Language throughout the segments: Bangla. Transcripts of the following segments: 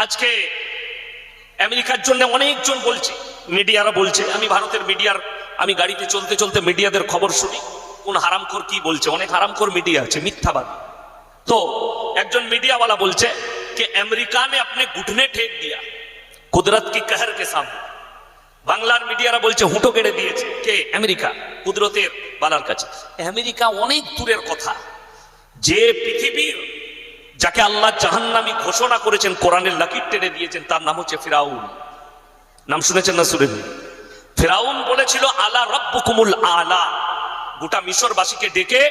আজকে আমেরিকার জন্য অনেকজন বলছে মিডিয়ারা বলছে আমি ভারতের মিডিয়ার আমি গাড়িতে চলতে চলতে মিডিয়াদের খবর শুনি কোন হারামখোর কি বলছে অনেক হারামখোর মিডিয়া আছে মিথ্যাবাদ তো একজন मीडिया বলছে कि अमेरिका ने अपने घुटने टेक दिया कुदरत की कहर के सामने বাংলার মিডিয়ারা বলছে হুঁটো কেড়ে দিয়েছে কে আমেরিকা কুদরতের বালার কাছে আমেরিকা অনেক দূরের কথা যে পৃথিবীর যাকে আল্লাহ জাহান্নামী ঘোষণা করেছেন, কোরআনের লাকির টেনে দিয়েছেন, তার নাম হচ্ছে ফিরাউন। নাম শুনেছেন না শুনেন ফেরাউন বলেছিল, আলা রব্বুকুমুল আলা। গোটা মিশরবাসীকে ডেকে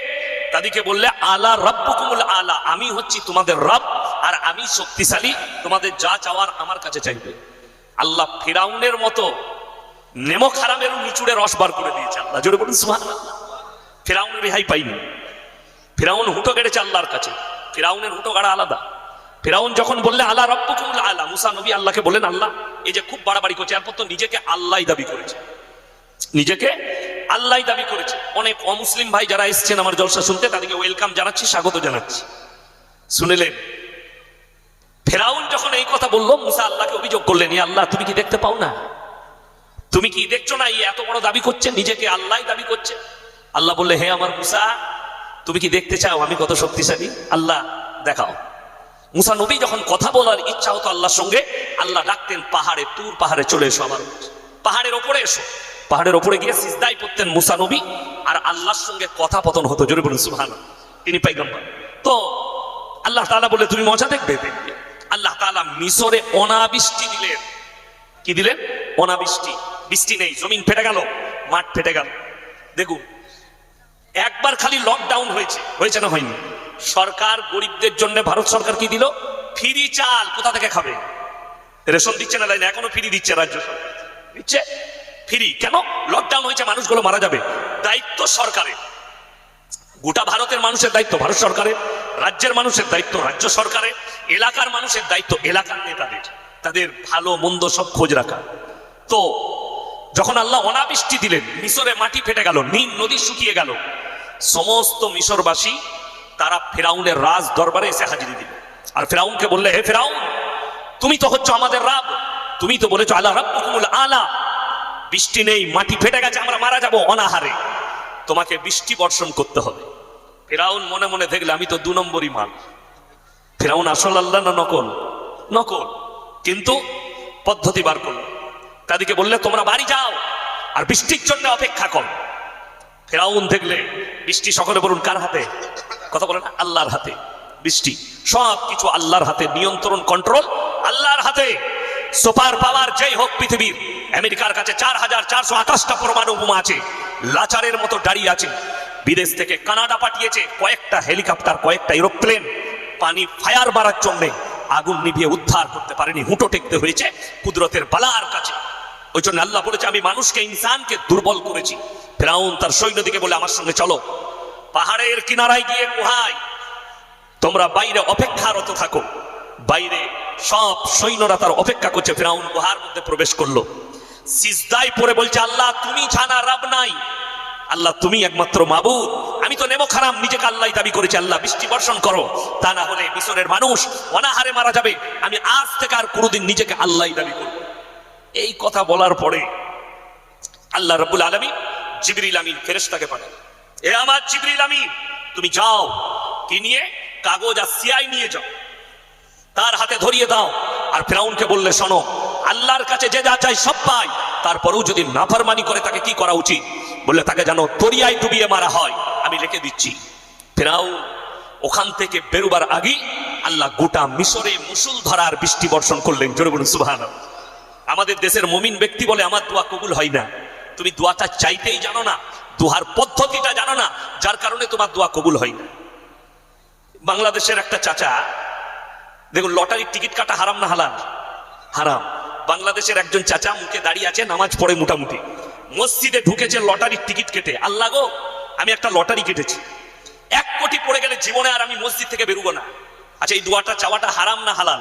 তাদেরকে বললে, আলা রব্বুকুমুল আলা, আমি হচ্ছি তোমাদের রব আর আমি শক্তিশালী, তোমাদের যা চাওয়ার আমার কাছে চাইবে। আল্লাহ ফেরাউনের মতো নেমো খারামের নিচুড়ে রস বার করে দিয়েছে আল্লাহ। জোরে বলুন, সুবহানাল্লাহ। ফেরাউন রেহাই পাইনি। ফেরাউন হুটো কেড়েছে আল্লাহর কাছে। ফেরাউনের হুটো গাড়া আলাদা? ফেরাউন যখন বললে, আল্লাহ রব্বুকুমুল আলা। মুসা নবী আল্লাহকে বলেন আল্লাহ, এই যে খুব বাড়াবাড়ি করছে, এরপর তো নিজেকে আল্লাহ দাবি করেছে। নিজেকে আল্লাহ দাবি করেছে। অনেক অমুসলিম ভাই যারা এসছেন আমার জলসা শুনতে, তাদেরকে ওয়েলকাম জানাচ্ছি, স্বাগত জানাচ্ছি। শুনেলেন? ফেরাউন যখন এই কথা বলল, মুসা আল্লাহকে অভিযোগ করলেন "ইয়া আল্লাহ, তুমি কি দেখতে পাও না? তুমি কি দেখছ না এত বড় দাবি করছে, নিজেকে আল্লাহ দাবি করছে? আল্লাহ বললে, হে আমার মুসা তুমি কি দেখতে চাও আমি কত শক্তিশালী? আল্লাহ, দেখাও। মুসা নবী যখন কথা বলার ইচ্ছা হতো আল্লাহর সঙ্গে, আল্লাহ ডাকতেন, পাহাড়ে তুর, পাহাড়ে চলে এসো আমার পাহাড়ের ওপরে এসো। পাহাড়ের ওপরে গিয়ে সিজদাই করতেন মুসা নবী, আর আল্লাহর সঙ্গে কথা পতন হতো, জোরে বলুন সুহান তিনি পাইগম্বর। তো আল্লাহ তাআলা বলে, তুমি মজা দেখবে? আল্লাহ তাআলা মিশরে অনাবৃষ্টি দিলেন। কি দিলেন? অনাবৃষ্টি। বৃষ্টি নেই, জমিন ফেটে গেল, মাঠ ফেটে গেল। দেখুন একবার খালি লকডাউন হয়েছে। হয়েছে না হয়নি? সরকার গরিবদের জন্য ভারত সরকার কি দিল? ফ্রি চাল কোথা থেকে খাবে? রেশন দিচ্ছে না তাই এখনও ফ্রি দিচ্ছে রাজ্য সরকার। দিচ্ছে? ফ্রি। কেন? লকডাউন হয়েছে, মানুষগুলো মারা যাবে। দায়িত্ব সরকারের। গোটা ভারতের মানুষের দায়িত্ব ভারত সরকারের, রাজ্যের মানুষের দায়িত্ব রাজ্য সরকারের, এলাকার মানুষের দায়িত্ব এলাকার নেতাদের। তাদের ভালো মন্দ সব খোঁজ রাখা। তো যখন আল্লাহ অনাবৃষ্টি দিলেন, মিশরে মাটি ফেটে গেল, নীল নদী শুকিয়ে গেল। সমস্ত মিশরবাসী তারা ফেরাউনের রাজ দরবারে এসে হাজিরি দিল। আর ফেরাউনকে বললে, হে ফেরাউন, তুমি তো হচ্ছ আমাদের রাব। তুমি তো বলেছ আল্লাহ রাব্বুকুমুল আলা। বৃষ্টি নেই, মাটি ফেটে গেছে, আমরা মারা যাব অনাহারে। তোমাকে বৃষ্টি বর্ষণ করতে হবে। ফেরাউন মনে মনে দেখলে, আমি তো দু নম্বরই মাল। ফেরাউন, আসল আল্লাহ না নকল? নকল। কিন্তু পদ্ধতি বার করল। তাদেরকে বললে, তোমরা বাড়ি যাও আর বৃষ্টির জন্য অপেক্ষা কর। ফেরাউন দেখলে, বৃষ্টি সকলে বলুন, কার হাতে? কথা বলেন আল্লাহর হাতে। বৃষ্টি সব কিছু আল্লাহর হাতে, নিয়ন্ত্রণ কন্ট্রোল আল্লাহর হাতে। সুপার পাওয়ার যেই হোক পৃথিবীর, আমেরিকার কাছে চার হাজার চারশো আঠাশটা পরমাণু বোমা আছে, লাচারের মতো দাঁড়িয়ে আছে। বিদেশ থেকে কানাডা পাঠিয়েছে কয়েকটা হেলিকপ্টার, কয়েকটা এরোপ্লেন। পানি ফায়ার মারার জন্য আগুন নিভিয়ে উদ্ধার করতে পারেনি, হুঁটো টেকতে হয়েছে কুদরতের বালার কাছে। ওই জন্য আল্লাহ বলেছে, আমি মানুষকে, ইনসানকে দুর্বল করেছি। ফেরাউন তার সৈন্যদিকে বলে, আমার সঙ্গে চলো। পাহাড়ের কিনারায় গিয়ে গুহায়। তোমরা বাইরে অপেক্ষারত থাকো। বাইরে সব সৈন্যরা তার অপেক্ষা করছে। ফেরাউন গুহার মধ্যে প্রবেশ করল। সিজদায় পরে বলছে, আল্লাহ, তুমি ছানা, রাব নাই। আল্লাহ, তুমি একমাত্র মাবুদ। আমি তো নেমো খারাম নিজেকে আল্লাহ দাবি করেছি। আল্লাহ, বৃষ্টি বর্ষণ করো। তা না হলে মিশরের মানুষ অনাহারে মারা যাবে। আমি আজ থেকে আর কোনোদিন নিজেকে আল্লাহ দাবি করব এই কথা বলার পরে আল্লাহ রব্বুল আলমী জিবরিল আমিন ফেরেশতাকে পাঠান এ আমার জিবরিল আমিন, তুমি যাও, কি নিয়ে? কাগজ আর সিয়াই নিয়ে যাও। তার হাতে ধরিয়ে দাও। আর ফেরাউনকে বললে, শোনো, আল্লাহর কাছে যে যা চাই সব পাই। তারপরেও যদি নাফরমানি করে তাকে কি করা উচিত? বললে, তাকে জানো দরিয়ায় ডুবিয়ে মারা হয়, আমি রেখে দিচ্ছি। ফেরাউন ওখান থেকে বেরোবার আগেই আল্লাহ গোটা মিশরে মুসুল ধরার বৃষ্টি বর্ষণ করলেন। জোরে বলুন আমাদের দেশের মমিন ব্যক্তি বলে আমার দোয়া কবুল হয় না। তুমি দোয়াটা চাইতেই জানো না, দোয়ার পদ্ধতিটা জানো না, যার কারণে তোমার দোয়া কবুল হয় না। বাংলাদেশের একটা চাচা, দেখুন, লটারির টিকিট কাটা হারাম না হালাল? হারাম। বাংলাদেশের একজন চাচা মুখে দাঁড়িয়ে আছে, নামাজ পড়ে মোটামুটি। মসজিদে ঢুকেছে, লটারির টিকিট কেটে। আল্লাহ গো, আমি একটা লটারি কেটেছি। এক কোটি পড়ে গেলে জীবনে আর আমি মসজিদ থেকে বেরোবো না। আচ্ছা এই দোয়াটা চাওয়াটা হারাম না হালাল?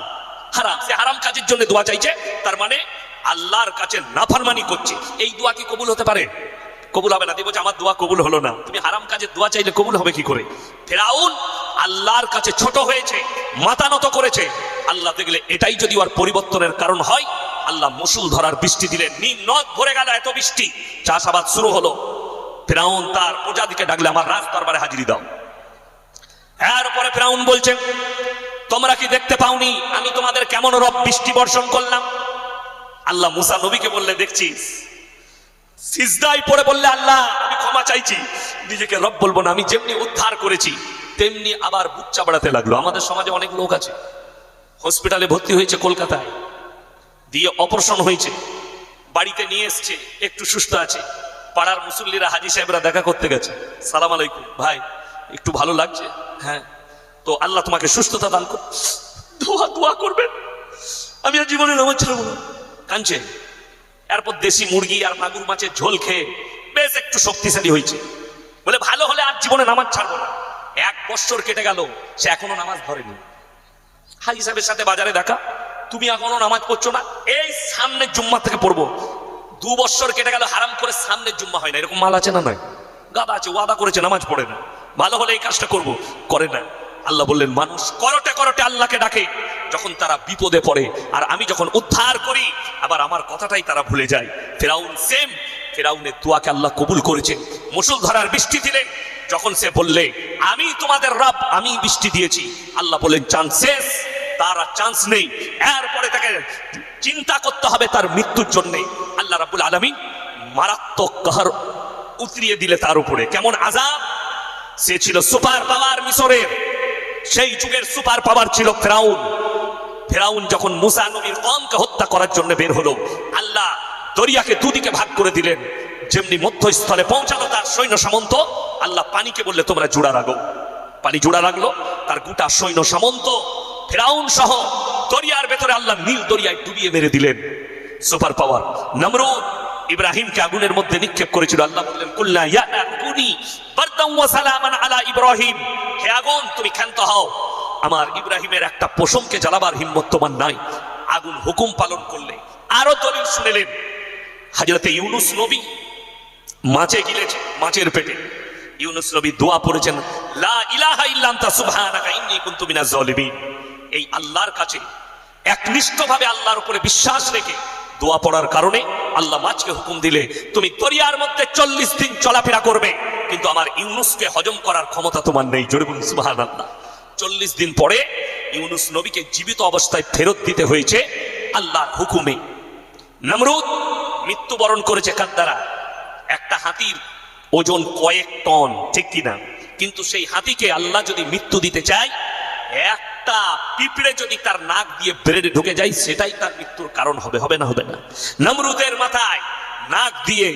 হারাম। সে হারাম কাজের জন্য দোয়া চাইছে। তার মানে আল্লাহর কাছে নাফারমানি করছে। এই দোয়া কি কবুল হতে পারে? কবুল হবে না। দিব আমার দোয়া কবুল হলো না। তুমি হারাম কাজে দোয়া চাইলে কবুল হবে কি করে? ফেরাউন আল্লাহর কাছে ছোট হয়েছে, মাথা নত করেছে। আল্লাহ দেখলে এটাই যদি ওর পরিবর্তনের কারণ হয়, আল্লাহ মুসুল ধরার বৃষ্টি দিলেন। নীল নদ ভরে গেল এত বৃষ্টি। চাষাবাদ শুরু হলো। ফেরাউন তার প্রজাদিকে ডাকলে, আমার রাজ দরবারে হাজিরি দাও। এরপরে ফেরাউন বলছে তোমরা কি দেখতে পাওনি? আমি তোমাদের কেমন রব বৃষ্টি বর্ষণ করলাম? আল্লাহ মুসা নবীকে বললে, দেখছিস? সিজদাই পড়ে বললে, আল্লাহ, আমি ক্ষমা চাইছি। নিজেকে রব বলব না, আমি যেমনি উদ্ধার করেছি, তেমনি আবার বুচ্চা বাড়াতে লাগল। আমাদের সমাজে অনেক লোক আছে। হসপিটালে ভর্তি হয়েছে কলকাতায়। দিয়ে অপারেশন হয়েছে। বাড়িতে নিয়ে এসছে, একটু সুস্থ আছে। পাড়ার মুসল্লিরা হাজি সাহেবরা দেখা করতে গেছে। সালাম আলাইকুম। ভাই, একটু ভালো লাগছে? হ্যাঁ। তো আল্লাহ তোমাকে সুস্থতা দান কর। দোয়া দোয়া করবেন। আমি আর জীবনে নামাজ ছাড়বো না। কাঁদছে এরপর দেশি মুরগি আর মাগুর মাছের ঝোল খেয়ে বেশ একটু শক্তিশালী হয়েছে। বলে ভালো হলে আর জীবনে নামাজ ছাড়বো না। এক বছর কেটে গেল, সে এখনও নামাজ ধরেনি। হাজি সাহেবের সাথে বাজারে দেখা। তুমি এখনও নামাজ পড়ছো না? এই সামনের জুম্মা থেকে পড়ব। দু বছর কেটে গেল, হারাম করে সামনের জুম্মা হয় না। এরকম মাল আছে না নয় গাদা আছে, ওয়াদা করেছে, নামাজ পড়ে না। ভালো হলে এই কাজটা করব। করে না। আল্লাহ বললেন, মানুষ করটে করটে আল্লাহকে ডাকে যখন তারা বিপদে পড়ে। আর আমি যখন উদ্ধার করি, আবার আমার কথাটাই তারা ভুলে যায়। ফেরাউন সেম ফেরাউনের তুয়াকে আল্লাহ কবুল করেছে। মুসুল ধরার বৃষ্টি দিলেন যখন সে বললে, আমি তোমাদের রব, আমি বৃষ্টি দিয়েছি। আল্লাহ বললেন, চান্স শেষ, তার আর চান্স নেই। এরপরে তাকে চিন্তা করতে হবে তার মৃত্যুর জন্য। আল্লাহ রাবুল আলমী মারাত্মক কাহার উতরিয়ে দিলে তার উপরে। কেমন আজাব সে ছিল সুপার পাওয়ার মিশরের সেই যুগের সুপার পাওয়ার ছিল ফেরাউন। ফেরাউন যখন মুসা নবীর কমকে হত্যা করার জন্য বের হলো, আল্লাহ দরিয়াকে দুদিকে ভাগ করে দিলেন। যেমনি মধ্যস্থলে পৌঁছালো তার সৈন্য সামন্ত, আল্লাহ পানিকে বললে, তোমরা জোড়া রাখো পানি জোড়া রাখল তার গোটা সৈন্য সামন্ত, ফেরাউন সহ দরিয়ার ভেতরে আল্লাহ নীল দরিয়ায় ডুবিয়ে মেরে দিলেন। সুপার পাওয়ার, নমরুদ ইব্রাহিমকে আগুনের মধ্যে নিক্ষেপ করেছিল। আল্লাহ বললেন, কুল্লা ইয়া নাকুনি বারদাম ওয়া সালামান আলা ইব্রাহিম। হে আগুন, তুমি ক্ষান্ত হও। আমার ইব্রাহিমের একটা পশমকে জ্বালাবার হিম্মত তোমার নাই। আগুন হুকুম পালন করলে আরও দলিল শুনেলেন হাজরতে ইউনুস নবী মাছে গিলেছে মাছের পেটে। ইউনুস নবী দোয়া পড়েছেন, লা ইলাহা ইল্লা আনতা সুবহানাকা ইন্নী কুনতু মিনাজ জালিমিন। এই আল্লাহর কাছে একনিষ্ঠভাবে আল্লাহর উপরে বিশ্বাস রেখে দোয়া পড়ার কারণে আল্লাহ মাছকে হুকুম দিলে, তুমি দরিয়ার মধ্যে চল্লিশ দিন চলাফেরা করবে, কিন্তু আমার ইউনুসকে হজম করার ক্ষমতা তোমার নেই। জোরে বলুন, সুবহানাল্লাহ। চল্লিশ দিন পরে ইউনুস নবীকে জীবিত অবস্থায় ফেরত দিতে হয়েছে আল্লাহর হুকুমে। নমরুদ মৃত্যুবরণ করেছে কার দ্বারা? একটা হাতির ওজন কয়েক টন, ঠিক কিনা? কিন্তু সেই হাতিকে আল্লাহ যদি মৃত্যু দিতে চায় একটা পিঁপড়ে যদি তার নাক দিয়ে ব্রেডে ঢুকে যায়, সেটাই তার মৃত্যুর কারণ হবে হবে না হবে না। নমরুদের মাথায় নাক দিয়ে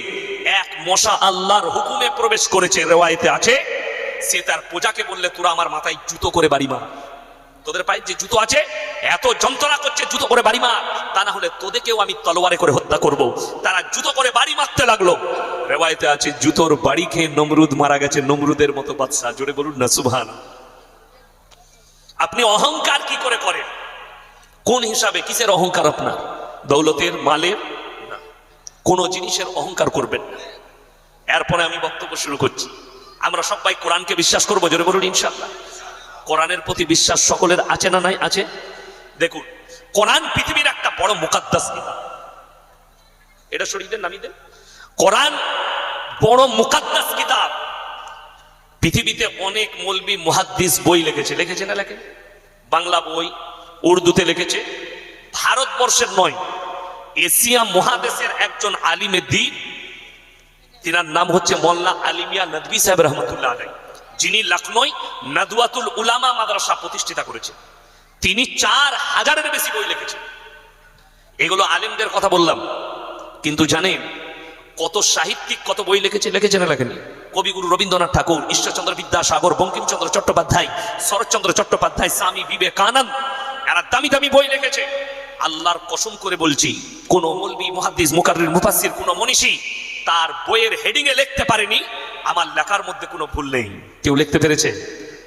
এক মশা আল্লাহর হুকুমে প্রবেশ করেছে, রেওয়ায়েতে আছে। সে তার প্রজাকে বললে, তোরা আমার মাথায় জুতো করে বাড়ি মার। তোদের পায়ে যে জুতো আছে, এত যন্ত্রণা করছে, জুতো করে বাড়ি মার। তা না হলে তোদেরকেও আমি তলোয়ারে করে হত্যা করব। তারা জুতো করে বাড়ি মারতে লাগল। রেওয়ায়তে আছে, জুতোর বাড়ি খেয়ে নমরুদ মারা গেছে। নমরুদের মতো বাদশা জোরে বলুন না সুভান আপনি অহংকার কি করে করেন? কোন হিসাবে? কিসের অহংকার আপনার? দৌলতের মালের? না। কোনো জিনিসের অহংকার করবেন না। এরপরে আমি বক্তব্য শুরু করছি। আমরা সবাই কোরআনকে বিশ্বাস করব, জোরে বলুন ইনশাআল্লাহ। কোরআনের প্রতি বিশ্বাস সকলের আছে না নাই? আছে? দেখুন, কোরআন পৃথিবীর একটা বড় মুকাদ্দাস কিতাব। এটা শরীরের নামি দেন। কোরআন বড় মুকাদ্দাস কিতাব। পৃথিবীতে অনেক মলবি মুহাদ্দিস বই লিখেছে। লিখেছে না লেখে? বাংলা বই, উর্দুতে লিখেছে। ভারতবর্ষের নয়, এশিয়া মহাদেশের একজন আলিমে দিন তিনার নাম হচ্ছে মোল্লা আলিমিয়া নদবী সাহেব রহমতুল্লাহ আলাই। যিনি লখনৌ নদুয়াতুল উলামা মাদ্রাসা প্রতিষ্ঠিতা করেছেন। তিনি চার হাজারের বেশি বই লিখেছেন। এগুলো আলিমদের কথা বললাম। কিন্তু জানেন, কত সাহিত্যিক কত বই লিখেছে লিখেছে না লেখেনি? কবিগুরু রবীন্দ্রনাথ ঠাকুর, ঈশ্বরচন্দ্র বিদ্যাসাগর, বঙ্কিমচন্দ্র চট্টোপাধ্যায়, শরৎচন্দ্র চট্টোপাধ্যায়, স্বামী বিবেকানন্দ, এরা দামি দামি বই লিখেছে। আল্লাহর কসম করে বলছি, কোন মলবি, মুহাদ্দিস, মুকাররির, মুফাসসির, কোন মনীষী তার বইয়ের হেডিং এ লিখতে পারেনি। আমার লেখার মধ্যে কোনো ভুল নেই। কেউ লিখতে পেরেছে?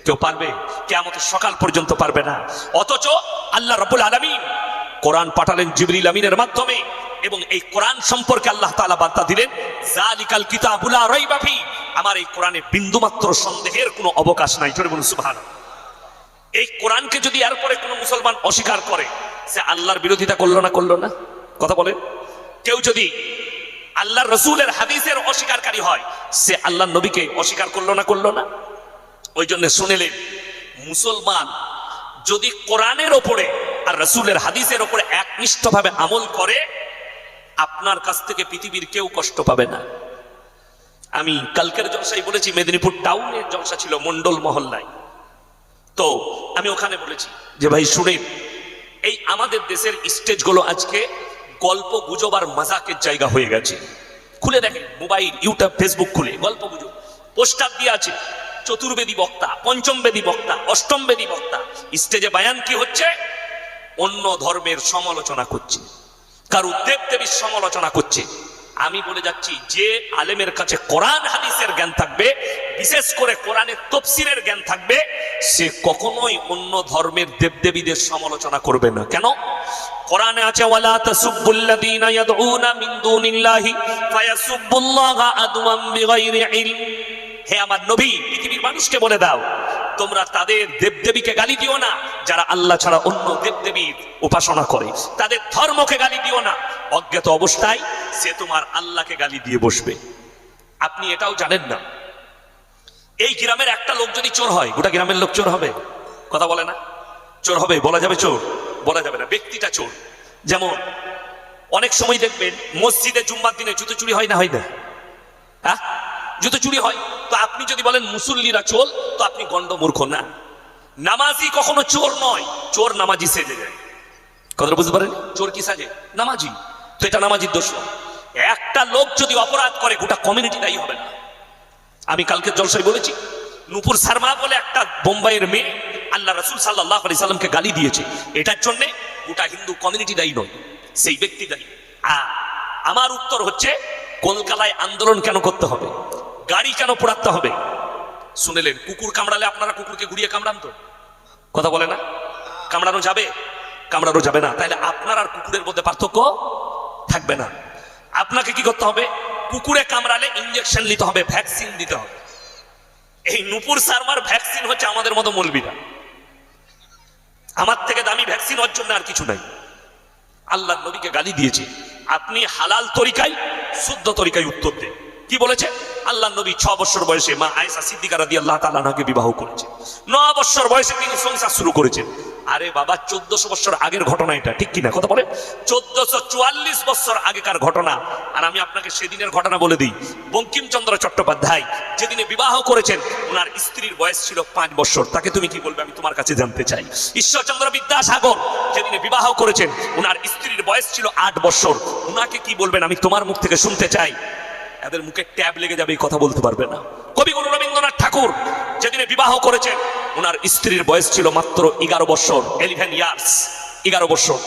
কেউ পারবে? কেয়ামতের সকাল পর্যন্ত পারবে না। অথচ আল্লাহ রাব্বুল আলামিন কোরআন পাঠালেন জিবরিল আমিনের মাধ্যমে এবং এই কোরআন সম্পর্কে আল্লাহ তাআলা বার্তা দিলেন জালিকাল কিতাবুল লা রাইবা ফি। আমার এই কোরআনে বিন্দুমাত্র সন্দেহের কোনো অবকাশ নাই। জোরে বলুন এই কোরআনকে যদি এরপরে কোনো মুসলমান অস্বীকার করে সে আল্লাহর বিরোধিতা করল না করল না, কথা বলেন। কেউ যদি আল্লাহর রসুলের হাদিসের অস্বীকারী হয়, সে আল্লাহর নবীকে অস্বীকার করল না করল না? ওই জন্য শুনেলেন, মুসলমান যদি কোরআনের ওপরে রসুলের হাদিসের ওপরে একনিষ্ঠভাবে আমল করে, আপনার কাছ থেকে পৃথিবীর কেউ কষ্ট পাবে না। আমি কালকের জলসাই বলেছি, মেদিনীপুর টাউনের জলসা ছিল মন্ডল মহল্লায়। তো আমি ওখানে বলেছি যে, ভাই, শুনেন, এই আমাদের দেশের স্টেজগুলো আজকে গল্প গুজব আর মজাকের জায়গা হয়ে গেছে। খুলে দেখেন, মোবাইল, ইউটিউব, ফেসবুক খুলে, গল্প গুজব। পোস্টার দিয়ে আছে, চতুর্বেদী বক্তা পঞ্চম বেদী বক্তা অষ্টম বেদী বক্তা। স্টেজে বায়ান কি হচ্ছে? অন্য ধর্মের সমালোচনা করছে। কারু দেব দেবীর সমালোচনা করছে। আমি বলে যাচ্ছি, যে আলেমের কাছে কোরআন, হাদিসের জ্ঞান থাকবে, বিশেষ করে কোরআনের তফসিরের জ্ঞান থাকবে, সে কখনোই অন্য ধর্মের দেবদেবীদের সমালোচনা করবে না। কেন? কোরআনে আছে, ওয়ালা তাসুব্বুল্লাযীনা ইয়াদউনা মিন দুনিল্লাহি ফায়াসুব্বুল্লাহা আদওয়াম বিগাইরি ইলম। হে আমার নবী, পৃথিবীর মানুষকে বলে দাও তোমরা তাদের দেবদেবীকে গালি দিও না, যারা আল্লাহ ছাড়া অন্য দেবদেবীর উপাসনা করে। তাদের ধর্মকে গালি দিও না। অজ্ঞাত অবস্থায় সে তোমার আল্লাহকে গালি দিয়ে বসবে। আপনি এটাও জানেন না। এই গ্রামের একটা লোক যদি চোর হয়, গোটা গ্রামের লোক চোর হবে। কথা বলে না? চোর হবে, বলা যাবে চোর। বলা যাবে না, ব্যক্তিটা চোর। যেমন, অনেক সময় দেখবেন, মসজিদে জুম্মার দিনে জুতো চুরি হয় না হয় না? হ্যাঁ? জুতো চুরি হয়। তো আপনি যদি বলেন মুসল্লিরা চোর, তো আপনি গন্ড মূর্খ না। নামাজি কখনো চোর নয়, চোর নামাজি সেজে যায়। কথাটা বুঝতে পারেন? চোর কি সাজে? নামাজি। তো এটা নামাজির দোষ একটা লোক যদি অপরাধ করে, গোটা কমিউনিটি দায়ী হবে না। আমি কালকে জলসাই বলেছি, নুপুর শর্মা বলে একটা বোম্বাইয়ের মেয়ে আল্লাহ রসুল সাল্লাহ আলি সাল্লামকে গালি দিয়েছে। এটার জন্য গোটা হিন্দু কমিউনিটি দায়ী নয়, সেই ব্যক্তি দায়ী। আর আমার উত্তর হচ্ছে, কলকাতায় আন্দোলন কেন করতে হবে? গাড়ি কেন পোড়াতে হবে? শুনেলেন, কুকুর কামড়ালে আপনারা কুকুরকে ঘুরিয়ে কামড়ান তো? কথা বলে না? কামড়ানো যাবে? কামড়ানো যাবে না। তাহলে আপনার আর কুকুরের মধ্যে পার্থক্য থাকবে না। আপনাকে কি করতে হবে? কুকুরে কামড়ালে ইঞ্জেকশন নিতে হবে ভ্যাকসিন দিতে হবে। এই নুপুর সারমার ভ্যাকসিন হচ্ছে আমাদের মতো মলবিরা। আমার থেকে দামি ভ্যাকসিন হওয়ার জন্য আর কিছু নাই। আল্লাহ নবীকে গালি দিয়েছে। আপনি হালাল তরিকায়, শুদ্ধ তরিকায় উত্তর দেন। কি বলেছে? আল্লাহ নবী ছ বছর বয়সে মা আয়েশা সিদ্দিকা রাদি আল্লাহ তালাকে বিবাহ করেছে ন বছর বয়সে তিনি সংসার শুরু করেছেন। আরে বাবা, চোদ্দশো বছর আগের ঘটনা এটা, ঠিক কিনা কথা বলে চোদ্দশো চুয়াল্লিশ বছর আগেকার ঘটনা। আর আমি আপনাকে সেদিনের ঘটনা বলে দিই। বঙ্কিমচন্দ্র চট্টোপাধ্যায় যেদিনে বিবাহ করেছেন, ওনার স্ত্রীর বয়স ছিল পাঁচ বছর। তাকে তুমি কি বলবে? আমি তোমার কাছে জানতে চাই। ঈশ্বরচন্দ্র বিদ্যাসাগর যেদিনে বিবাহ করেছেন, ওনার স্ত্রীর বয়স ছিল আট বছর। ওনাকে কি বলবেন? আমি তোমার মুখ থেকে শুনতে চাই। এদের মুখে ট্যাব লেগে যাবে, এই কথা বলতে পারবে না। কবিগুরু রবীন্দ্রনাথ ঠাকুর যেদিনে বিবাহ করেছেন ওনার স্ত্রীর বয়স ছিল মাত্র এগারো বছর এলিভেন ইয়ার্স এগারো বছর।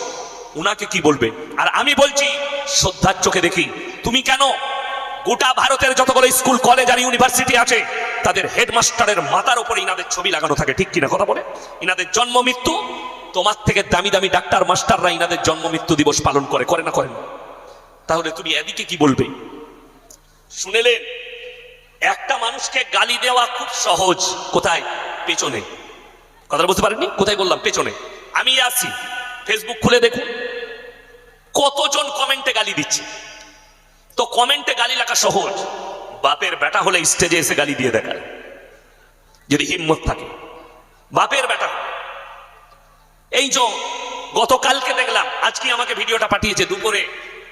উনাকে কি বলবে? আর আমি বলছি, শ্রদ্ধার চোখে দেখি, তুমি কেন গোটা ভারতের যতগুলো স্কুল, কলেজ আর ইউনিভার্সিটি আছে, তাদের হেডমাস্টারের মাথার উপরে ইনাদের ছবি লাগানো থাকে, ঠিক কিনা কথা বলে? ইনাদের জন্ম মৃত্যু, তোমার থেকে দামি দামি ডাক্তার, মাস্টাররা ইনাদের জন্ম মৃত্যু দিবস পালন করে করে না করেন তাহলে তুমি এদিকে কি বলবে? শুনেলেন, একটা মানুষকে গালি দেওয়া খুব সহজ। কোথায়? পেছনে। কথাটা বুঝতে পারেননি? কোথায় বললাম? পেছনে। আমি আসি ফেসবুক খুলে দেখুন। কতজন কমেন্টে গালি দিচ্ছে? তো কমেন্টে গালি লেখা সহজ। বাপের বেটা হলে স্টেজে এসে গালি দিয়ে দেখায়। যদি হিম্মত থাকে। বাপের বেটা এই যে গতকালকে দেখলাম, আজকে আমাকে ভিডিওটা পাঠিয়েছে দুপুরে।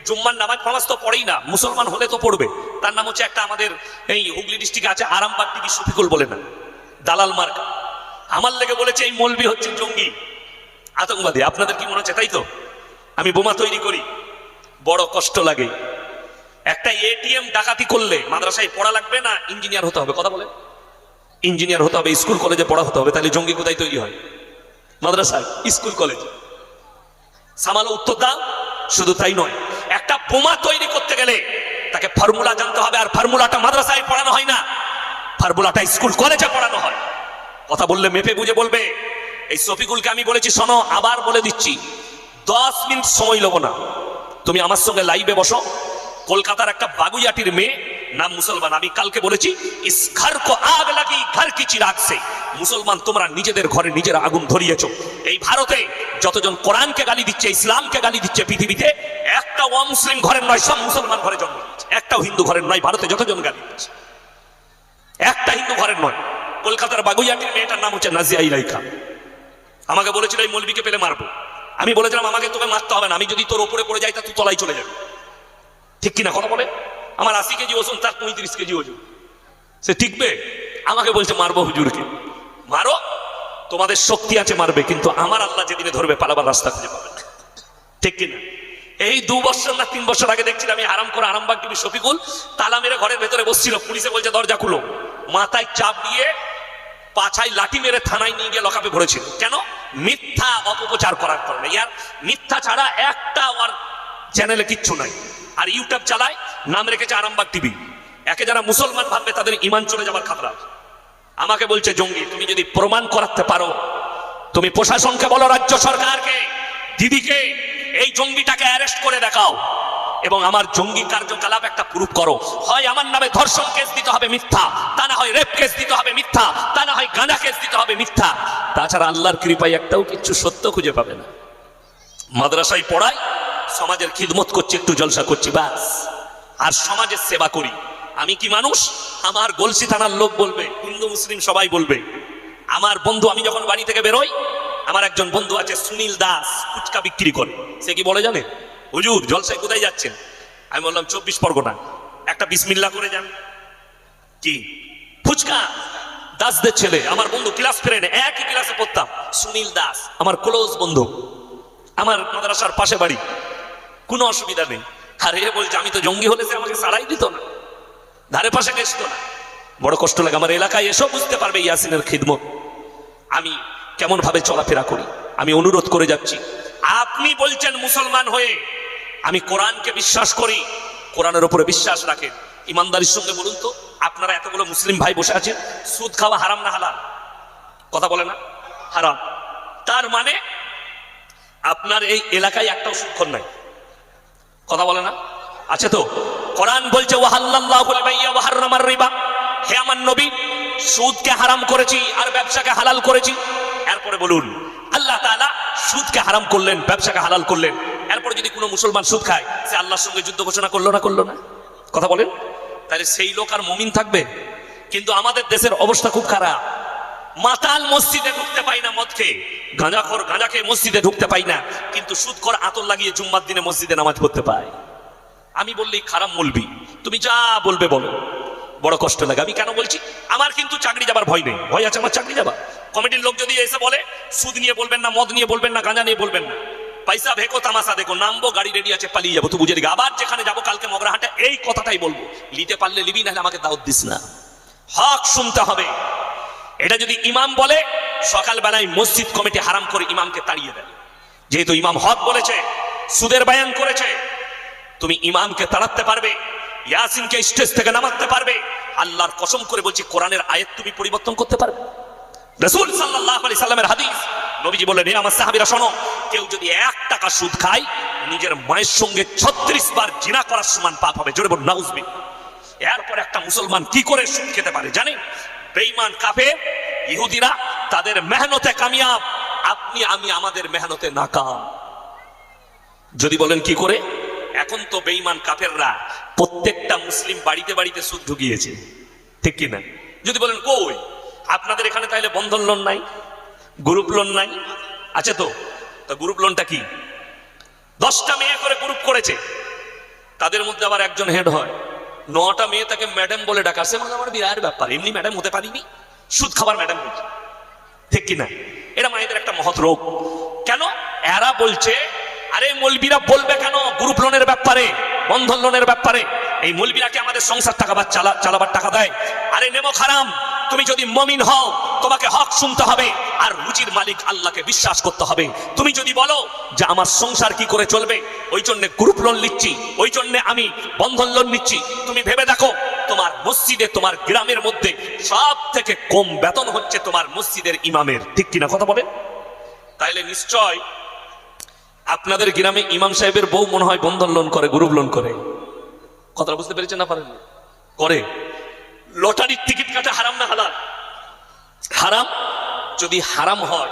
জুম্মার নামাজ ফামাজ তো পড়েই না, মুসলমান হলে তো পড়বে। তার নাম হচ্ছে একটা আমাদের এই হুগলি ডিস্ট্রিক্টে আছে আরামবাগ টিভি শফিকুল বলে না, দালাল মার্কা। আমার লেগে বলেছে এই মলবি হচ্ছে জঙ্গি, আতঙ্কবাদী। আপনাদের কি মনে হচ্ছে, তাই তো? আমি বোমা তৈরি করি, বড় কষ্ট লাগে। একটা এটিএম ডাকাতি করলে মাদ্রাসায় পড়া লাগবে না, ইঞ্জিনিয়ার হতে হবে? কথা বলে ইঞ্জিনিয়ার হতে হবে, স্কুল কলেজে পড়া হতে হবে, তাহলে জঙ্গি কোথায় তৈরি হয়? মাদ্রাসায়, স্কুল কলেজ। সামালো উত্তর দাও, শুধু তাই নয়। একটা বোমা তৈরি করতে গেলে তাকে ফর্মুলা জানতে হবে, আর ফর্মুলাটা মাদ্রাসায় পড়ানো হয় না। ফর্মুলাটা স্কুল কলেজে পড়ানো হয়। কথা বললে মেপে বুঝে বলবে, এই শফিকুলকে আমি বলেছি, শোনো, আবার বলে দিচ্ছি, দশ মিনিট সময় নেব না। তুমি আমার সঙ্গে লাইভে বসো। কলকাতার একটা বাগুইয়াটির মেয়ে নাম মুসলমান, আমি কালকে বলেছি, ইস, ঘর কো আগ লাগি, ঘর কি চিরাগ সে। মুসলমান, তোমরা নিজেদের ঘরে নিজের আগুন ধরিয়েছো। এই ভারতে যতজন কোরআনকে গালি দিচ্ছে, ইসলামকে গালি দিচ্ছে পৃথিবীতে একটা অমুসলিম ঘরের নয়, সব মুসলমান ঘরে জন্ম নিয়েছে। একটাও হিন্দু ঘরের নয়, ভারতে যতজন গালি দিচ্ছে একটা হিন্দু ঘরের নয়। কলকাতার বাগুইয়াটির মেয়েটার নাম হচ্ছে নাজিয়া ইলাই খান আমাকে বলেছিল, এই মৌলবীকে পেলে মারবো। আমি বলেছিলাম, আমাকে তোকে মারতে হবে না। আমি যদি তোর উপরে পড়ে যাই, তা তুই তলায় চলে যাবে। ঠিক কিনা কথা বলে? আমার আশি কেজি ওজন, তার পঁয়ত্রিশ কেজি ওজন। সে টিকবে আমাকে বলছে, মারবো হুজুরকে। মারো? তোমাদের শক্তি আছে, মারবে, কিন্তু আমার আল্লাহ যেদিনে ধরবে, পালাবার রাস্তা খুঁজে পাবে ঠিক কিনা? এই দু বছর না তিন বছর আগে দেখছিলাম আমি আরাম করে আরামবাগ টিভি শফিকুল তালা মেরে ঘরের ভেতরে বসছিল, পুলিশে বলছে দরজা খুলো। মাথায় চাপ দিয়ে পাছায় লাঠি মেরে থানায় নিয়ে গিয়ে লকাপে ভরেছিল। কেন? মিথ্যা অপপ্রচার করার কারণে। ইয়ার মিথ্যা ছাড়া একটা আর চ্যানেলে কিচ্ছু নাই। আর ইউটিউব চালায়, নাম রেখেছে আরামবাগ টিভি। একে যারা মুসলমান ভাববে তাদের ইমান চলে যাবার খাতরা। আমাকে বলছে, জঙ্গি, তুমি যদি প্রমাণ করাতে পারো, তুমি প্রশাসনকে বলো, রাজ্য সরকারকে, দিদিকে এই জঙ্গিটাকে অ্যারেস্ট করে দেখাও। এবং আমার জঙ্গি কার্যকলাপ একটা প্রুফ করো। হয় আমার নামে ধর্ষণ কেস দিতে হবে মিথ্যা, তা না হয় রেপ কেস দিতে হবে মিথ্যা, তা না হয় গাঁজা কেস দিতে হবে মিথ্যা। তাছাড়া আল্লাহর কৃপায় একটাও কিছু সত্য খুঁজে পাবে না। মাদ্রাসায় পড়াই, সমাজের খিদমত করছি, একটু জলসা করছি বাস আর সমাজের সেবা করি। আমি কি মানুষ? আমার গলসি থানার লোক বলবে, হিন্দু, মুসলিম সবাই বলবে। আমার বন্ধু, আমি যখন বাড়ি থেকে বেরোই আমার একজন বন্ধু আছে সুনীল দাস, ফুচকা বিক্রি করে। সে কি বলে জানে? হুজুর, জলসায় কোথায় যাচ্ছেন? আমি বললাম, চব্বিশ পরগনা। একটা বিসমিল্লা করে যান। কি? ফুচকা? দাসদের ছেলে। আমার বন্ধু ক্লাস ফ্রেন্ড একই ক্লাসে পড়তাম। সুনীল দাস, আমার ক্লোজ বন্ধু। আমার মাদ্রাসার পাশে বাড়ি। কোনো অসুবিধা নেই। আর, এ বলছে, আমি তো জঙ্গি হলে সে আমাকে সারাই দিত না। ধারে পাশে গেছিল না। বড় কষ্ট লাগে। আমার এলাকায় এসব বুঝতে পারবে ইয়াসিনের খিদমত। আমি কেমন ভাবে চলাফেরা করি? আমি অনুরোধ করে যাচ্ছি। আপনি বলছেন মুসলমান হয়ে। আমি কোরআনকে বিশ্বাস করি। কোরআনের উপরে বিশ্বাস রাখেন। ইমানদারির সঙ্গে বলুন তো, আপনারা এতগুলো মুসলিম ভাই বসে আছেন, সুদ খাওয়া হারাম না হালাল? কথা বলে না? হারাম। তার মানে আপনার এই এলাকায় একটাও সুক্ষণ নাই। কথা বলে না? আছে তো? কোরআন বলছে হে আমার নবী, সুদকে হারাম করেছি আর ব্যবসাকে হালাল করেছি। এরপরে বলুন, আল্লাহ তাআলা সুদকে হারাম করলেন, ব্যবসাকে হালাল করলেন। এরপরে যদি কোনো মুসলমান সুদ খায়, সে আল্লাহর সঙ্গে যুদ্ধ ঘোষণা করল না করল না? কথা বলেন। তাহলে সেই লোক আর মমিন থাকবে। কিন্তু আমাদের দেশের অবস্থা খুব খারাপ। মাতাল মসজিদে ঢুকতে পাই না মদকে গাঁজা খেয়ে মসজিদে ঢুকতে পাই না। কিন্তু সুদখোর আতর লাগিয়ে জুম্মার দিনে মসজিদে নামাজ পড়তে পাই আমি বললেই খারাপ বলবি। তুমি যা বলবে বলো। বড় কষ্ট লাগে। আমি কেন বলছি? আমার কিন্তু চাকরি যাবার ভয় নেই। ভয় আছে, আমার চাকরি যাবার। কমিটির লোক যদি এসে বলে, সুদ নিয়ে বলবেন না, মদ নিয়ে বলবেন না, গাঁজা নিয়ে বলবেন না। পয়সা ভেকো তামাশা দেখো, নামবো, গাড়ি রেডি আছে, পালিয়ে যাব। তুই বুঝে দিকে আবার যেখানে যাব, কালকে মগরাহাটে এই কথাটাই বলব। নিতে পারলে লিবি নাহলে আমাকে দাওয়াত দিস না। হক শুনতে হবে। এটা যদি ইমাম বলে, সকালবেলায় মসজিদ কমিটি হারাম করে ইমামকে তাড়িয়ে দেয় যেহেতু ইমাম হক বলেছে, সুদের বায়ান করেছে, তুমি ইমামকে তাড়াতে পারবে, ইয়াসিনকে স্টেজ থেকে নামাতে পারবে। আল্লাহর কসম করে বলছি, কোরআনের আয়াত তুমি পরিবর্তন করতে পারবে। রসুল সাল্লাল্লাহু আলাইহি সাল্লামের হাদিস। নবীজি বললেন আমার সাহাবিরা, শোনো, কেউ যদি এক টাকা সুদ খায়, নিজের মায়ের সঙ্গে 36 বার জিনা করার সমান পাপ হবে। জোরে বল নাউজবি এরপর একটা মুসলমান কি করে সুদ খেতে পারে জানেন? বেঈমান কাফের, ইহুদিরা, তাদের মেহনতে কামিয়াব। আপনি, আমি, আমাদের মেহনতে নাকাম। যদি বলেন কি করে? এখন তো বেঈমান কাফেররা প্রত্যেকটা মুসলিম বাড়িতে বাড়িতে সুদ ঢুকিয়েছে। ঠিক কি না যদি বলেন, কই? আপনাদের এখানে তাহলে বন্ধন লোন নাই গ্রুপ লোন নাই, আছে তো? তো গ্রুপ লোনটা কি? দশটা মেয়ে করে গ্রুপ করেছে, তাদের মধ্যে আবার একজন হেড হয়। নটা মেয়ে তাকে ম্যাডাম বলে ডাকা সে মানে আমার বিরাট ব্যাপার, এমনি ম্যাডাম হতে পারিনি? সুদ খাবার ম্যাডাম বলছে। ঠিক কিনা? এটা মায়েদের একটা মহৎ রোগ। কেন? এরা বলছে, আরে মলবিরা বলবে কেন গ্রুপ লোনের ব্যাপারে, বন্ধন লোনের ব্যাপারে? এই মলবিরাকে আমাদের সংসার টাকা চালা, চালাবার টাকা দেয়। আরে নেমো খারাম, তুমি যদি মমিন হও, তোমাকে হক শুনতে হবে, আর রুজির মালিক আল্লাহকে বিশ্বাস করতে হবে। তুমি যদি বলো যে আমার সংসার কি করে চলবে, ওই জন্য গ্রুপ লোন নিচ্ছি, ওই জন্য আমি বন্ধন লোন নিচ্ছি। তুমি ভেবে দেখো, তোমার মসজিদে, তোমার গ্রামের মধ্যে সব থেকে কম বেতন হচ্ছে তোমার মসজিদের ইমামের। ঠিক কিনা কথা বলে তাইলে নিশ্চয় আপনাদের গ্রামে ইমাম সাহেবের বউ মনে হয় বন্ধন লোন করে গ্রুপ লোন করে। কথাটা বুঝতে পেরেছেন না পারেন করে। লটারির টিকিট কাটা হারাম না হালাল? হারাম? যদি হারাম হয়,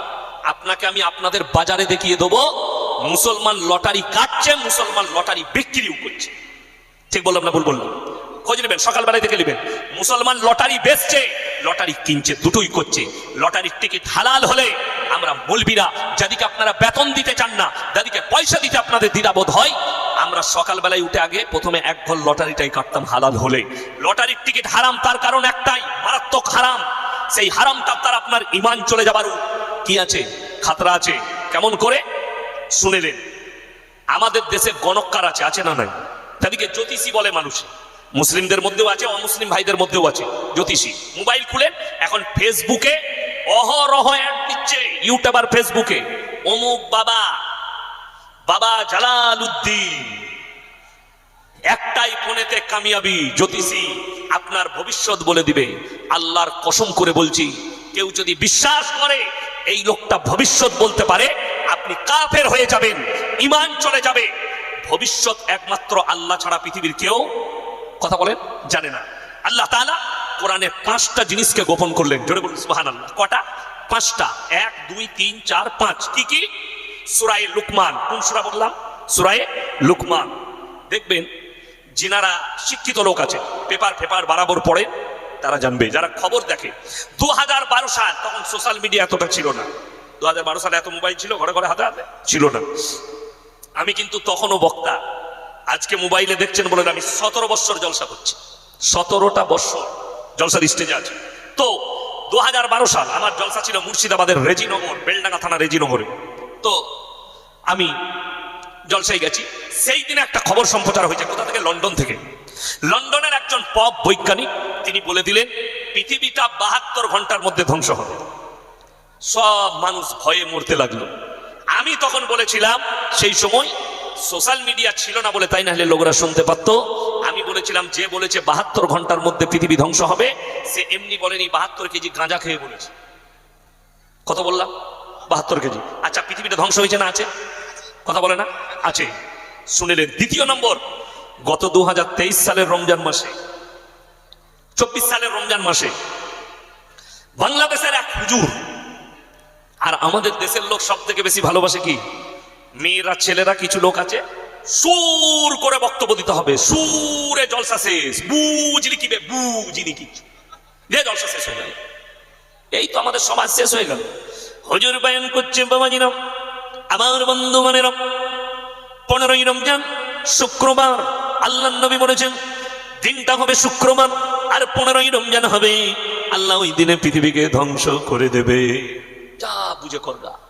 আপনাকে আমি আপনাদের বাজারে দেখিয়ে দেবো, মুসলমান লটারি কাটছে, মুসলমান লটারি বিক্রিও করছে। ঠিক বললাম না ভুল বললাম? খোঁজ নেবেন, সকালবেলায় দেখে নেবেন। মুসলমান লটারি বেচছে, লটারি কিনছে, দুটোই করছে। লটারির টিকিট হালাল হলে আমরা মলবিরা, যাদিকে আপনারা বেতন দিতে চান না, যাদিকে পয়সা দিতে আপনাদের দ্বিধাবোধ হয়, আমরা সকালবেলায় উঠে আগে প্রথমে এক ঘর লটারিটাই কাটতাম হালাল হলে। লটারির টিকিট হারাম, তার কারণ একটাই, মারাত্মক হারাম। সেই হারামটা তার আপনার ইমান চলে যাবার কি আছে? খাতরা আছে। কেমন করে? শুনেলেন আমাদের দেশে গণকার আছে আছে না নাই? তাদেরকে জ্যোতিষী বলে মানুষ। মুসলিমদের মধ্যেও আছে, অমুসলিম ভাইদের মধ্যেও আছে। জ্যোতিষী, মোবাইল খুলেন, এখন ফেসবুকে অহরহ অ্যাড দিচ্ছে ইউটিউবার ফেসবুকে। অমুক বাবা বাবা জালাল একটাই ফোনেতে কামিয়াবি, জ্যোতিষী আপনার ভবিষ্যৎ বলে দিবে। আল্লাহর কসম করে বলছি, কেউ যদি বিশ্বাস করে এই লোকটা ভবিষ্যৎ বলতে পারে, আপনি কাফের হয়ে যাবেন ইমান চলে যাবে। ভবিষ্যৎ একমাত্র আল্লাহ ছাড়া পৃথিবীর কেউ কথা বলেন? জানে না। আল্লাহ তাআলা কোরআনে পাঁচটা জিনিসকে গোপন করলেন। জোরে বলুন, সুবহানাল্লাহ। কটা? পাঁচটা। এক, দুই, তিন, চার, পাঁচ। কি কি? সুরায়ে লুকমান। কোন সূরা বললাম? সুরায়ে লুকমান। দেখবেন যিনারা শিক্ষিত লোক আছে। পেপার ফেপার বরাবর পড়ে, তারা জানবে। যারা খবর দেখে। দু হাজার বারো সাল, তখন সোশ্যাল মিডিয়া এতটা ছিল না। দু হাজার বারো সালে এত মোবাইল ছিল, ঘরে ঘরে হাতে হাতে ছিল না। আমি কিন্তু তখনও বক্তা। আজকে মোবাইলে দেখছেন বলে আমি সতেরো বৎসর জলসা করছি। সতেরোটা বৎসর জলসার স্টেজে আছে। তো দু হাজার বারো সাল আমার জলসা ছিল মুর্শিদাবাদের রেজিনগর, বেলডাঙ্গা থানা রেজিনগরে। তো আমি জলসায় গেছি। সেই দিনে একটা খবর সম্প্রচার হয়েছে কোথা থেকে? লন্ডন থেকে। লন্ডনের একজন পপ বৈজ্ঞানিক, তিনি বলে দিলেন, পৃথিবীটা বাহাত্তর ঘণ্টার মধ্যে ধ্বংস হবে। সব মানুষ ভয়ে মরতে লাগল। আমি তখন বলেছিলাম, সেই সময় সোশ্যাল মিডিয়া ছিল না বলে তাই না হলে লোকরা শুনতে পারতো। আমি বলেছিলাম, যে বলেছে বাহাত্তর ঘণ্টার মধ্যে পৃথিবী ধ্বংস হবে, সে এমনি বলেনি বাহাত্তর কেজি গাঁজা খেয়ে বলেছে। কত বললাম? বাহাত্তর কেজি। আচ্ছা পৃথিবীটা ধ্বংস হয়েছে না আছে? কথা বলে না? আছে। শুনিলেন দ্বিতীয় নম্বর, গত দু হাজার তেইশ সালের রমজান মাসে, চব্বিশ সালের রমজান মাসে, বাংলাদেশের এক হুজুর, আর আমাদের দেশের লোক সব থেকে বেশি ভালোবাসে কি? মেয়েরা, ছেলেরা, কিছু লোক আছে? সুর করে বক্তব্য দিতে হবে। সুরে জলসা শেষ। বুঝলি কি বে বুঝিনি কিছু যে জলসা শেষ হয়ে গেল। এই তো আমাদের সমাজ শেষ হয়ে গেল। হজুর বায়ন করছে বাবাজিরাম আমার বন্ধু মানেরাম পনেরোই রমজান, শুক্রবার, আল্লাহ নবী বলেছেন, দিনটা হবে শুক্রবার, আর পনেরোই রমজান হবে, আল্লাহ ওই দিনে পৃথিবীকে ধ্বংস করে দেবে। যা বুঝে করগা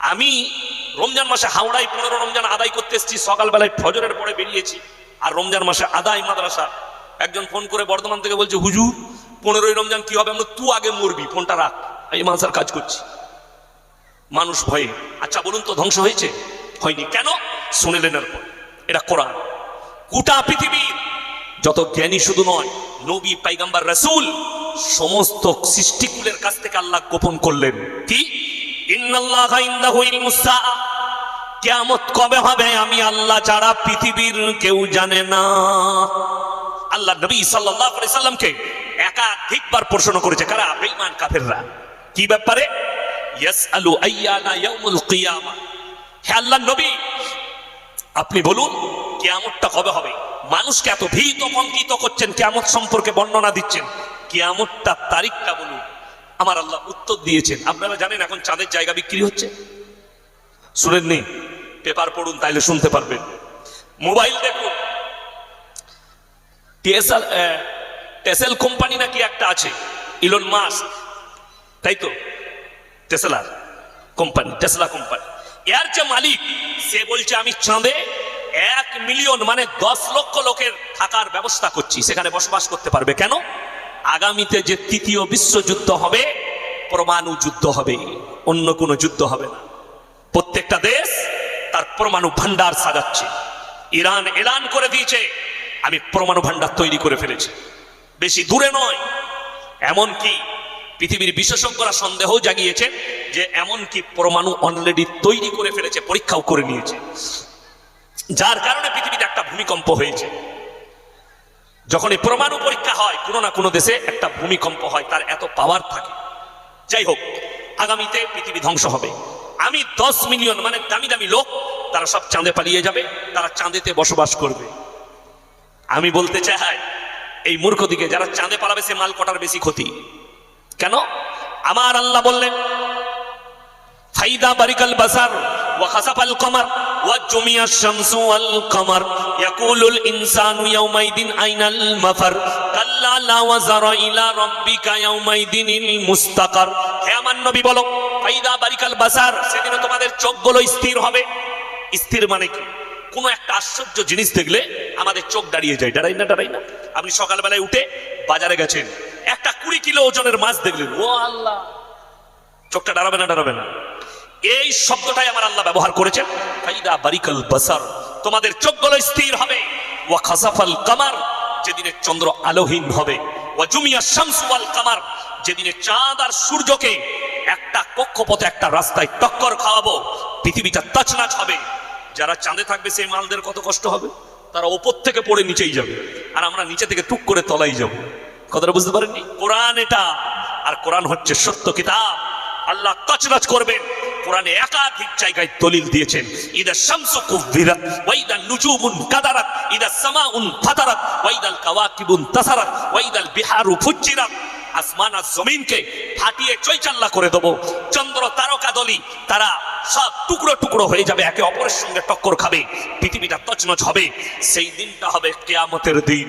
আমি রমজান মাসে হাওড়ায় পনেরো রমজান আদায় করতে এসেছি, সকালবেলায় ফজরের পরে বেরিয়েছি। আর রমজান মাসে আদায় মাদ্রাসা। একজন ফোন করে বর্ধমান থেকে বলছে, হুজুর, পনেরোই রমজান কি হবে? আমরা তুই আগে মরবি, ফোনটা রাখ। এই মানসার কাজ করছি। মানুষ ভয়ে আচ্ছা বলুন তো, ধ্বংস হয়েছে? হয়নি। কেন? শুনেলেন এরপর। এটা কোরআন। গোটা পৃথিবীর যত জ্ঞানী শুধু নয়, নবী, পাইগাম্বার, রাসূল, সমস্ত সৃষ্টিকুলের কাছ থেকে আল্লাহ গোপন করলেন। কি? ইন্নাল্লাহা ইনদাহু ইলমুস সাআ। কিয়ামত কবে হবে আমি আল্লাহ ছাড়া পৃথিবীর কেউ জানে না। আল্লাহ নবী সাল্লাল্লাহু আলাইহি সাল্লামকে একাধিকবার প্রশ্ন করেছে, কারা? বেঈমান কাফেররা। কি ব্যাপারে? ইয়াসআলু আইয়ানা ইয়াউমুল কিয়ামা। হে আল্লাহ নবী, আপনি বলুন, কেয়ামতটা কবে হবে? মানুষকে এত ভীত কঙ্কিত করছেন, কেয়ামত সম্পর্কে বর্ণনা দিচ্ছেন। কেয়ামতটা তারিখটা বলুন। আমার আল্লাহ উত্তর দিয়েছেন। আপনারা জানেন এখন চাঁদের জায়গা বিক্রি হচ্ছে? শুনেননি পেপার পড়ুন, তাইলে শুনতে পারবেন। মোবাইল দেখুন। টেসেল কোম্পানি নাকি একটা আছে? ইলন মাস তাই তো? টেসলার কোম্পানি, টেসলা কোম্পানি। এর যে মালিক, সে বলছে, আমি চাঁদে এক মিলিয়ন মানে দশ লক্ষ লোকের থাকার ব্যবস্থা করছি। সেখানে বসবাস করতে পারবে কেন? আগামীতে যে তৃতীয় বিশ্বযুদ্ধ হবে, পরমাণু যুদ্ধ হবে। অন্য কোনো যুদ্ধ হবে না। প্রত্যেকটা দেশ তার পরমাণু ভান্ডার সাজাচ্ছে। ইরান এলান করে দিয়েছে, আমি পরমাণু ভান্ডার তৈরি করে ফেলেছি। বেশি দূরে নয়, এমনকি পৃথিবীর বিশেষজ্ঞরা সন্দেহ জাগিয়েছে যে এমনকি পরমাণু অলরেডি তৈরি করে ফেলেছে, পরীক্ষাও করে নিয়েছে। যার কারণে পৃথিবীতে একটা ভূমিকম্প হয়েছে। যখন এই পরমাণু পরীক্ষা হয়, কোনো না কোনো দেশে একটা ভূমিকম্প হয়, তার এত পাওয়ার থাকে। যাই হোক, আগামীতে পৃথিবী ধ্বংস হবে। আমি দশ মিলিয়ন মানে দামি দামি লোক, তারা সব চাঁদে পালিয়ে যাবে, তারা চাঁদেতে বসবাস করবে। আমি বলতে চাই এই মূর্খ দিকে যারা চাঁদে পালাবে, সে মাল কটার বেশি ক্ষতি? কেন? আমার আল্লাহ বললেন, ফাইদা বারিকাল বাসার ওয়া খাসাফাল কমার। শামসু ওয়াল কমার। ইয়াকুলুল ইনসানু ইয়াউমাইদিন আইনাল মাফার। কাল্লা লা ওয়াজারা ইলা রাব্বিকা ইয়াউমাইদিনিল মুস্তাকার। হে আমার নবী বলো, ফাইদা বারিকাল বাসার সেদিন তোমাদের চোখগুলো স্থির হবে। স্থির মানে কি? কোনো একটা আশ্চর্য জিনিস দেখলে আমাদের চোখ দাঁড়িয়ে যায়। দাঁড়াই না দাঁড়াই না। আপনি সকালবেলায় উঠে বাজারে গেছেন। একটা কুড়ি কিলো ওজনের মাছ দেখলেন। ও আল্লাহ চোখটা দাঁড়াবে না দাঁড়াবে না? এই শব্দটাই আমার আল্লাহ ব্যবহার করেছেন। ফাইদা বারিকাল বাসার, তোমাদের চোখগুলো স্থির হবে। ওয়া খাসাফাল কামার যেদিনে চন্দ্র আলোহীন হবে। ওয়া জুমিয়া শামসু ওয়াল কামার যেদিনে চাঁদ আর সূর্যকে একটা কক্ষপথে একটা রাস্তায় টক্কর খাওয়াবো, পৃথিবীটা তছনাছ হবে। যারা চাঁদে থাকবে, সেই মালদের কত কষ্ট হবে? তারা ওপর থেকে পড়ে নিচেই যাবে। আর আমরা নিচে থেকে টুক করে তলাই যাব। কথাটা বুঝতে পারেননি? কোরআন এটা। আর কোরআন হচ্ছে সত্য কিতাব। আল্লাহ তছনছ করবেন। কোরআনে একাধিক জায়গায় দলিল দিয়েছেন, ইদা শামসু কুবিরাত ওয়াইদা নুজুমুন কাদারাত, ইদা সামাউন ফাতারাত, ওয়াইদাল কাওয়াকিবুন তাসারাত, ওয়াইদাল বিহারু ফুজ্জিরাত। আসমান আর জমিনকে ফাটিয়ে চৈচাল্লা করে দেবো। চন্দ্র তারকা দলি, তারা সব টুকরো টুকরো হয়ে যাবে, একে অপরের সঙ্গে টক্কর খাবে, পৃথিবীটা তছনছ হবে। সেই দিনটা হবে কেয়ামতের দিন।